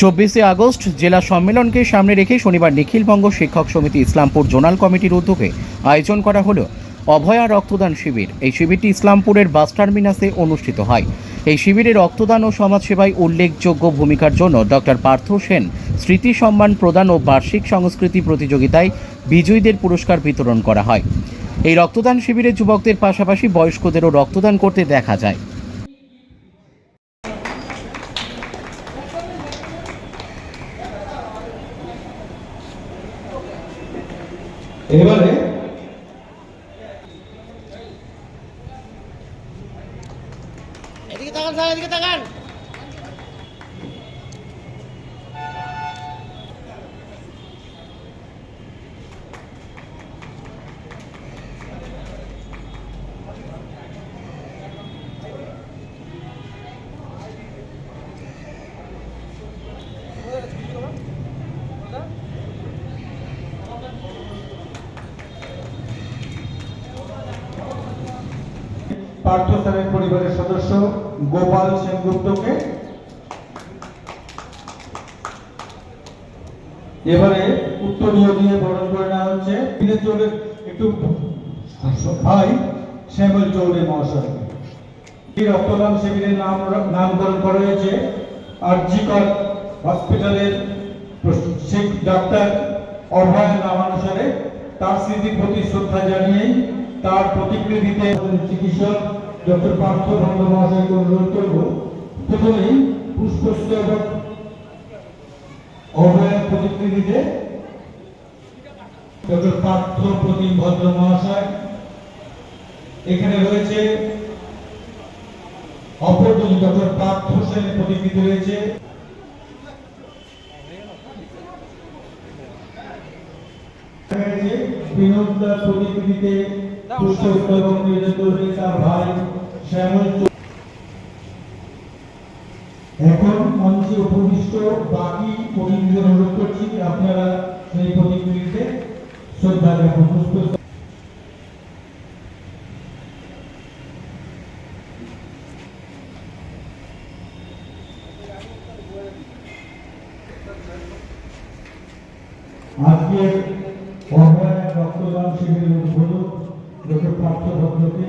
চব্বিশে আগস্ট জেলা সম্মেলনকে সামনে রেখে শনিবার নিখিলবঙ্গ শিক্ষক সমিতি ইসলামপুর জোনাল কমিটির উদ্যোগে আয়োজন করা হলো। অভয়া রক্তদান শিবির। এই শিবিরটি ইসলামপুরের বাস টার্মিনাসে অনুষ্ঠিত হয়। এই শিবিরে রক্তদান ও সমাজসেবায় উল্লেখযোগ্য ভূমিকার জন্য ডক্টর পার্থ সেন স্মৃতি সম্মান প্রদান ও বার্ষিক সংস্কৃতি প্রতিযোগিতায় বিজয়ীদের পুরস্কার বিতরণ করা হয়। এই রক্তদান শিবিরে যুবকদের পাশাপাশি বয়স্কদেরও রক্তদান করতে দেখা যায়। এবারে স্যার পার্থ পরিবারের সদস্য গোপাল সেনগুপ্তকে। এবারে উত্তরীয় দিয়ে বরণ করে নেওয়া হচ্ছে। বিনোদ চৌধুরীর একটু ভাই, শ্যামল চৌধুরী মহাশয়কে। এই রক্তদান শিবিরের নাম নামকরণ করা হয়েছে। আরজিকর হসপিটালের সেই ডাক্তার অভয় নামানুসারে। তার স্মৃতির প্রতি শ্রদ্ধা জানিয়ে তার প্রতিকৃতিতে চিকিৎসক ডক্টর পার্থ মহাশয়কে অনুরোধ করব, প্রথমেই পুষ্পস্তবক অভয়ের প্রতিকৃতিতে ডক্টর পার্থ প্রতিম ভদ্র মহাশয়। এখানে রয়েছে অপর ডক্টর পার্থ সেনের প্রতিকৃতি রয়েছে। বিনোদ প্রতিকৃতিতে পুষ্প উৎপাদন নিয়োজিত হয়ে তার ভাই এখন মঞ্চে উপবিষ্ট বাকি প্রতিনিধিদের অনুরোধ করছি আপনারা সেই প্রতিকৃতিতে শ্রদ্ধা জ্ঞাপন আজকে অভয় রক্তদান শিবিরের উদ্বোধক ডক্টর পার্থ ভদ্রকে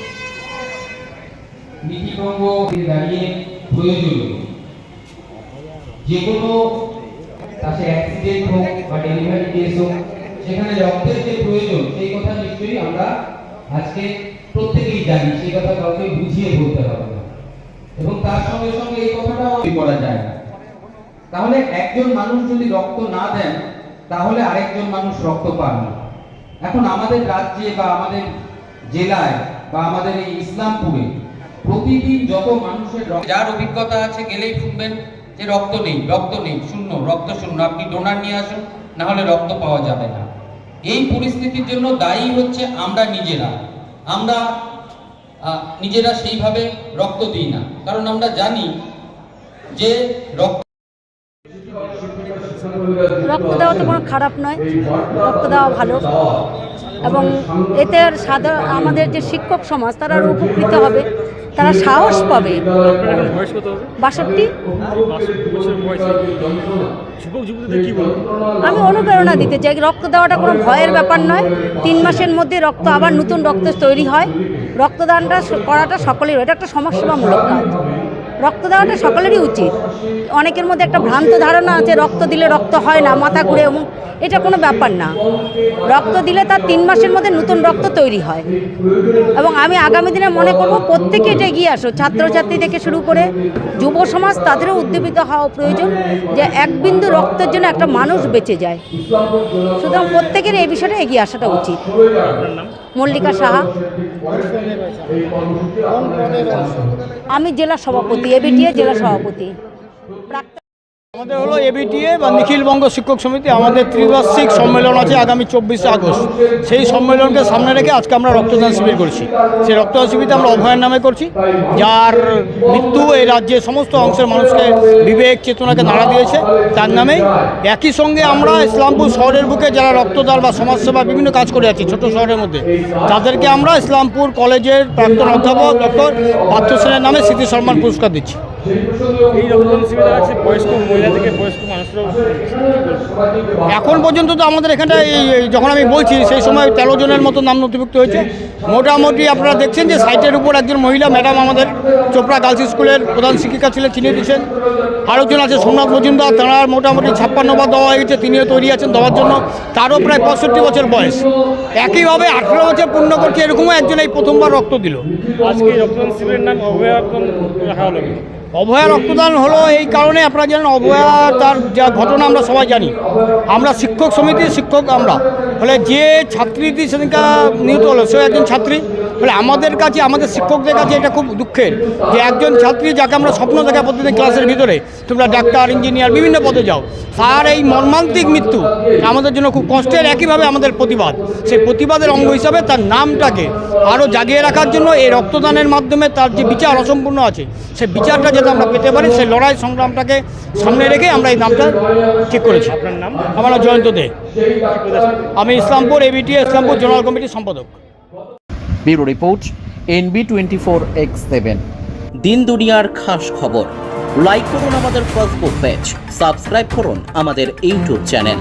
নীতিভঙ্গ দাঁড়িয়ে প্রয়োজনীয় যে কোনো অ্যাক্সিডেন্ট হোক বা ডেলিভারি কেস হোক সেখানে রক্তের যে প্রয়োজন, সেই কথা নিশ্চয়ই আমরা আজকে প্রত্যেকেই জানি সেই কথা কাউকে বুঝিয়ে বলতে হবে এবং তার সঙ্গে সঙ্গে এই কথাটাও করা যায় না। তাহলে একজন মানুষ যদি রক্ত না দেন, তাহলে আরেকজন মানুষ রক্ত পান না। এখন আমাদের রাজ্যে বা আমাদের জেলায় বা আমাদের এই ইসলামপুরে প্রতিদিন যত মানুষের যার অভিজ্ঞতা আছে, গেলেই শুনবেন যে রক্ত নেই রক্ত নেই, শূন্য, রক্ত শূন্য। আপনি ডোনার নিয়ে আসুন, না হলে রক্ত পাওয়া যাবে না। এই পরিস্থিতির জন্য দায়ী হচ্ছে আমরা নিজেরা। আমরা নিজেরা সেইভাবে রক্ত দিই না। কারণ আমরা জানি যে রক্ত রক্ত দেওয়া তো কোনো খারাপ নয়। রক্ত দেওয়া ভালো। এবং এতে সাধারণ আমাদের যে শিক্ষক সমাজ, তারা উপকৃত হবে। তারা সাহস পাবে। বাষট্টি? আমি অনুপ্রেরণা দিতে চাই। রক্ত দেওয়াটা কোনো ভয়ের ব্যাপার নয়। তিন মাসের মধ্যে রক্ত আবার নতুন রক্ত তৈরি হয়। রক্তদানটা করাটা সকলের এটা একটা সমাজসেবামূলক কাজ। রক্ত দেওয়াটা সকলেরই উচিত। অনেকের মধ্যে একটা ভ্রান্ত ধারণা আছে, রক্ত দিলে রক্ত হয় না, মাথা ঘুরে এটা কোনো ব্যাপার না। রক্ত দিলে তার তিন মাসের মধ্যে নতুন রক্ত তৈরি হয়। এবং আমি আগামী দিনে মনে করব, প্রত্যেকে এটা এগিয়ে আসো। ছাত্রছাত্রী থেকে শুরু করে যুব সমাজ, তাদেরও উদ্দীপিত হওয়া প্রয়োজন যে এক বিন্দু রক্তের জন্য একটা মানুষ বেঁচে যায়। সুতরাং প্রত্যেকের এই বিষয়টা এগিয়ে আসাটা উচিত। মল্লিকা সাহা। আমি জেলা সভাপতি এবিটিএ জেলা সভাপতি। আমাদের হলো এবিটিএ বা নিখিলবঙ্গ শিক্ষক সমিতি, আমাদের ত্রিবার্ষিক সম্মেলন আছে আগামী চব্বিশে আগস্ট। সেই সম্মেলনকে সামনে রেখে আজকে আমরা রক্তদান শিবির করছি। সেই রক্তদান শিবিরটা আমরা অভয়ের নামে করছি, যার মৃত্যু এই রাজ্যের সমস্ত অংশের মানুষকে বিবেক চেতনাকে নাড়া দিয়েছে। তার নামেই একই সঙ্গে আমরা ইসলামপুর শহরের বুকে যারা রক্তদান বা সমাজসেবা বিভিন্ন কাজ করে আছি ছোট শহরের মধ্যে, তাদেরকে আমরা ইসলামপুর কলেজের প্রাক্তন অধ্যাপক ডক্টর পার্থ সেনের নামে স্মৃতি সম্মান পুরস্কার দিচ্ছি। এই রক্তদান শিবির আছে বয়স্ক মহিলা থেকে বয়স্ক মানুষরাও এখন পর্যন্ত তো আমাদের এখানটা এই এই যখন আমি বলছি সেই সময় তেরো জনের মতো নাম নথিভুক্ত হয়েছে। মোটামুটি আপনারা দেখছেন যে সাইটের উপর একজন মহিলা ম্যাডাম আমাদের চোপড়া গার্লস স্কুলের প্রধান শিক্ষিকা ছিলেন চিনিয়ে দিচ্ছেন। আরেকজন আছে সোমনাথ মজুমদার তাঁর মোটামুটি ছাপ্পান্ন বার দেওয়া হয়ে গেছে তিনিও তৈরি আছেন দেওয়ার জন্য। তারও প্রায় পঁয়ষট্টি বছর বয়স। একইভাবে আঠেরো বছর পূর্ণ করছে এরকমও একজন এই প্রথমবার রক্ত দিল। আজকে রক্তদান শিবিরের নাম অভয়া রাখা হলো। অভয়া রক্তদান হলো এই কারণে আপনারা জানেন, অভয়া তার যা ঘটনা আমরা সবাই জানি। আমরা শিক্ষক সমিতির শিক্ষক আমরা। ফলে যে ছাত্রীটি সেদিনকে নিহত হলো সে একজন ছাত্রী। ফলে আমাদের কাছে আমাদের শিক্ষকদের কাছে এটা খুব দুঃখের যে একজন ছাত্রী যাকে আমরা স্বপ্ন দেখা প্রতিদিন ক্লাসের ভিতরে তোমরা ডাক্তার ইঞ্জিনিয়ার বিভিন্ন পদে যাও তার এই মর্মান্তিক মৃত্যু আমাদের জন্য খুব কষ্টের একইভাবে আমাদের প্রতিবাদ। সেই প্রতিবাদের অঙ্গ হিসাবে তার নামটাকে আরও জাগিয়ে রাখার জন্য এই রক্তদানের মাধ্যমে তার যে বিচার অসম্পূর্ণ আছে সেই বিচারটা যাতে আমরা পেতে পারি সেই লড়াই সংগ্রামটাকে সামনে রেখে আমরা এই নামটা ঠিক করেছি। আপনার নাম? আমার জয়ন্ত দে। আমি ইসলামপুর এবিটি ইসলামপুর জোনাল কমিটির সম্পাদক। Bureau report, NB twenty four X seven. দিন দুনিয়ার খাস খবর। লাইক করুন আমাদের ফেসবুক পেজ সাবস্ক্রাইব করুন আমাদের ইউটিউব চ্যানেল